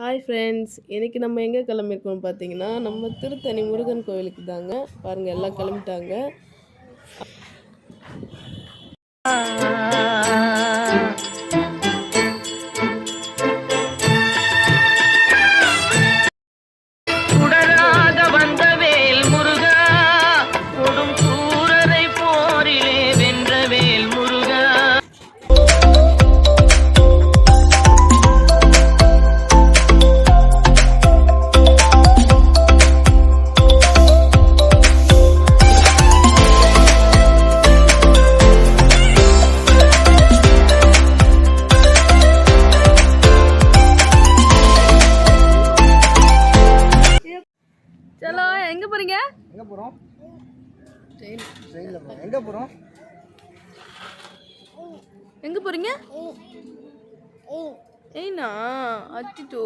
Hi friends இன்னைக்கு நம்ம எங்கே கிளம்பியிருக்கோம் பார்த்தீங்கன்னா நம்ம திருத்தணி முருகன் கோவிலுக்கு தாங்க. பாருங்கள் எல்லாம் கிளம்பிட்டாங்க. ட்ரெயினில் போகிறோம் எங்கே போகிறோம் எங்கே போகிறீங்க ஏய்ண்ணா அச்சிட்டோ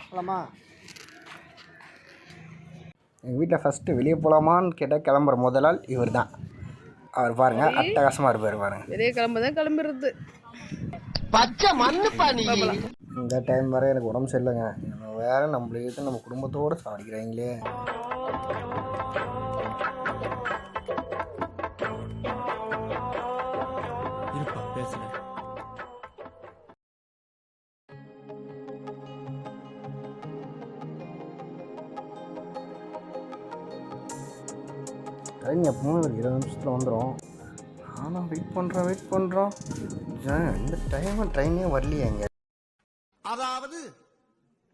போகலாமா எங்கள் வீட்டில் ஃபஸ்ட்டு வெளியே போகலாமான்னு கேட்டால் கிளம்புற முதல் ஆள் இவர் தான் அவர் பாருங்கள் அட்டகாசமாக இருப்பார் பாருங்க. வெளியே கிளம்ப தான் கிளம்பிடுறது. பச்சை மண்ணுப்பா நீ. இந்த டைம் வரை எனக்கு உடம்பு சரியில்லைங்க. வேற நம்மளுக்கு நம்ம குடும்பத்தோடு சாடிக்கிறாங்களே. இருப்பா பேசுறேன். எப்பவுமே ஒரு இருபது நிமிஷத்தில் வந்துடும் ஆனால் வெயிட் பண்ணுறோம் வெயிட் பண்ணுறோம் இந்த டைம் ட்ரெயினே வரலையே எங்க அதாவது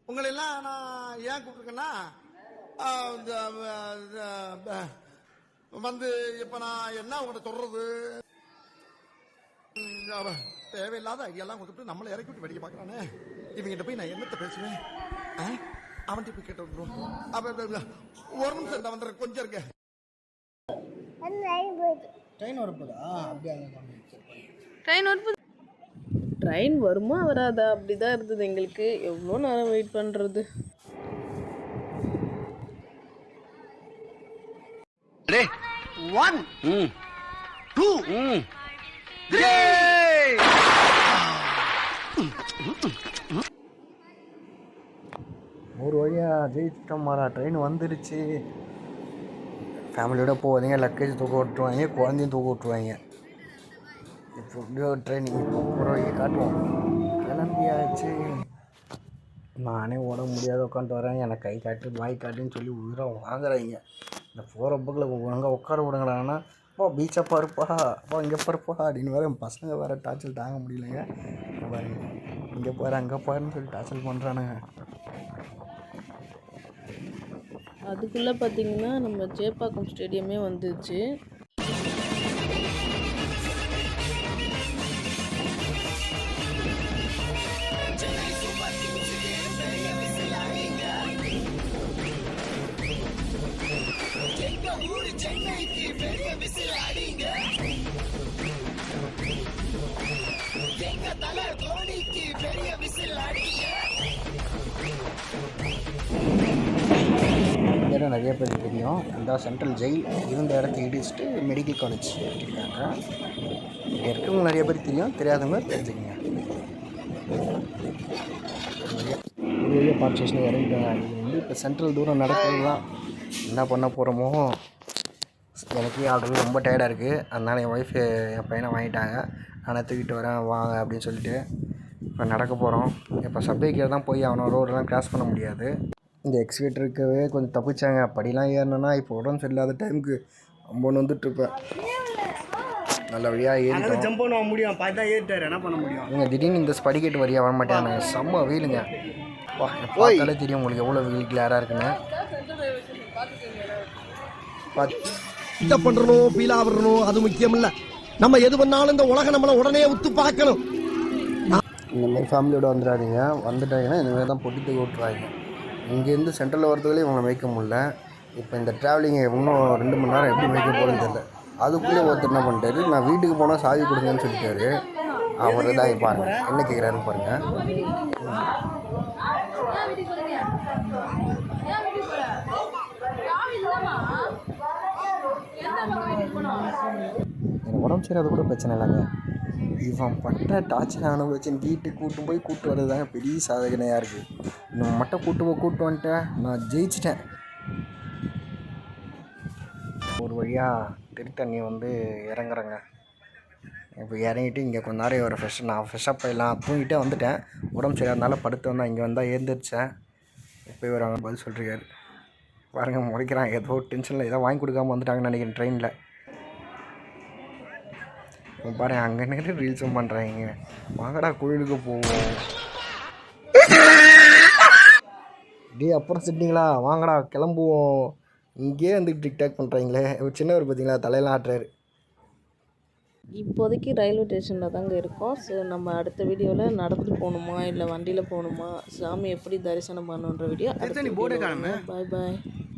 உங்களை எல்லாம் நான் ஏன் கூப்பிட்டுருக்கேன்னா வந்து இப்ப நான் என்ன உங்கள்ட்ட சொல்றது? தேவையில்லாத ஐடியாலாம் கொடுத்துட்டு நம்மளை இறக்கி விட்டு வெடிக்க பார்க்கறானே. இவங்கிட்ட போய் நான் என்னத்த பேசுவேன்? அவன்கிட்ட போய் கேட்டு வந்துடும் ஒரு நிமிஷம் இந்த வந்துடுறேன் கொஞ்சம் இருங்க. ட்ரெயின் வரப்போதா அப்படியே ட்ரெயின் வருது ட்ரெயின் வருமா வராதா? அப்படி தான் இருந்தது எங்களுக்கு. எவ்வளோ நேரம் வெயிட் பண்ணுறது ஒன் டூ ஒரு வழியாக ஜெயிச்சிட்டோம் மாறா. ட்ரெயின் வந்துருச்சு. ஃபேமிலியோட போவாதீங்க லக்கேஜ் தூக்க விட்டுருவாங்க. குழந்தையும் தூக்க விட்டுருவாங்க. இப்போ ட்ரெயின் இப்போ வழியை காட்டுவோம். கிளம்பியாச்சு. நானே ஓட முடியாத உட்காந்துட்டு வரேன். எனக்கு கை காட்டு வாய் காட்டுன்னு சொல்லி உயிரை வாங்குறாங்க. இந்த போகிற பக்கில் ஒழுங்காக உட்கார விடுங்கடான்னா அப்பா பீச்சை பாருப்பா. அப்பா இங்கே பாருப்பா. அப்படின்னு வேறு என் பசங்க வேறு டார்ச்சல் தாங்க முடியலைங்க. பாருங்க. இங்கே பாரு அங்கே பாருன்னு சொல்லி டார்ச்சல் பண்ணுறானுங்க அதுக்குள்ளே பார்த்தீங்கன்னா நம்ம சேப்பாக்கம் ஸ்டேடியமே வந்துச்சு. இடம் நிறைய பேருக்கு தெரியும். இந்த சென்ட்ரல் ஜெயில் இருந்த இடத்த இடிச்சுட்டு மெடிக்கல் காலேஜ் இருக்காங்க இங்கே இருக்கிறவங்க நிறைய பேருக்கு தெரியும். தெரியாதவங்க தெரிஞ்சுக்கங்க. பெரிய பார்க் ஸ்டேஷனில் இறங்கிட்டாங்க. இது வந்து இப்போ சென்ட்ரல் தூரம் நடக்கிறது தான். என்ன பண்ண போகிறோமோ எனக்கு ஆல்ரெடி ரொம்ப டயர்டாக இருக்குது அதனால் என் ஒய்ஃபு என் பையனை வாங்கிட்டாங்க. நானே தூக்கிட்டு வரேன் வாங்க அப்படின்னு சொல்லிட்டு இப்போ நடக்க போகிறோம் இப்போ சப்வேக்கில் தான் போய் அவனை ரோடெல்லாம் கிராஸ் பண்ண முடியாது இந்த எக்ஸ்வேட்டர் இருக்கவே கொஞ்சம் தப்பிச்சாங்க படிலாம் ஏறினேன்னா இப்போ உடம்பு சரியில்லாத டைமுக்கு அம்பொன்று வந்துட்டுருப்பேன் நல்ல வழியாக ஏறிட்டோம் ஜம்ப் பண்ண முடியும் பார்த்தா ஏறிட்டாரு என்ன பண்ண முடியும் இவங்க திடீர்னு இந்த ஸ்படிகேட் வழியாக வர மாட்டாங்க செம்ம வெயிலுங்க வா பார்த்தாலே தெரியும் உங்களுக்கு எவ்வளோ வெயில் கிளியராக இருக்குன்னு பார்த்து இத பண்றணும் பீலா வரணும் அது முக்கியம் இல்ல நம்ம எது பண்ணாலும் இந்த உலகம் நம்மள உடனே உத்து பார்க்கணும். இந்த மாதிரி ஃபேமிலியோட வந்துடாதீங்க. வந்துட்டாங்கன்னா இந்த மாதிரி தான் பொட்டி தூக்கி விட்ருவாங்க இங்கேருந்து சென்ட்ரலில் வரதுக்குள்ளே இவங்களை மேய்க்க முடியல. இப்போ இந்த ட்ராவலிங்கை இன்னும் ரெண்டு மணி நேரம் எப்படி மேய்க்க போகிறேன்னு தெரியல. அதுக்குள்ளே ஒருத்தர் என்ன பண்ணிட்டாரு நான் வீட்டுக்கு போனால் சாவி கொடுங்கன்னு சொல்லிட்டாரு. அவர் தான் பாருங்க. என்ன கேட்குறாருன்னு பாருங்கள் எனக்கு உடம்பு சரியாத கூட பிரச்சனை இல்லைங்க. இவன் பட்ட டார்ச்சர் அனுபவிச்சு வீட்டுக்கு கூட்டு போய் கூட்டு வர்றது தாங்க பெரிய சாதகனையாக இருக்குது இவன் மட்டும் கூட்டு போய் கூட்டு வந்துட்டேன் நான் ஜெயிச்சிட்டேன். ஒரு வழியாக திருத்தண்ணி வந்து இறங்குறேங்க. இப்போ இறங்கிட்டு இங்கே கொஞ்ச நேரம் ஒரு ஃப்ரெஷ் நான் ஃப்ரெஷ்ஷப் ஆகிடலாம் தூங்கிட்டே வந்துட்டேன். உடம்பு சரியாதனால படுத்து வந்தேன் இங்கே வந்தால் எழுந்திரிச்சேன் இப்போ இவர் அவங்க பதில் சொல்லிருக்காரு. பாருங்க முறைக்கிறான். ஏதோ டென்ஷனில் ஏதோ வாங்கி கொடுக்காம வந்துட்டாங்கன்னு நினைக்கிறேன் ட்ரெயினில் பாருங்க அங்கே நின்று ரீல்ஸும் பண்ணுறாங்க வாங்கடா கோயிலுக்கு போவோம். டேய் அப்புறம் சிட்டிங்களா? வாங்கடா கிளம்புவோம். இங்கேயே வந்து டிக்டாக் பண்ணுறாங்களே ஒரு சின்னவர் பார்த்தீங்களா தலையெல்லாம் ஆட்டுறாரு. இப்போதைக்கு ரயில்வே ஸ்டேஷனில் தாங்க இருக்கோம். ஸோ நம்ம அடுத்த வீடியோவில் நடந்து போகணுமா இல்லை வண்டியில் போகணுமா சாமி எப்படி தரிசனம் பண்ணணுன்ற வீடியோ. பாய் பாய்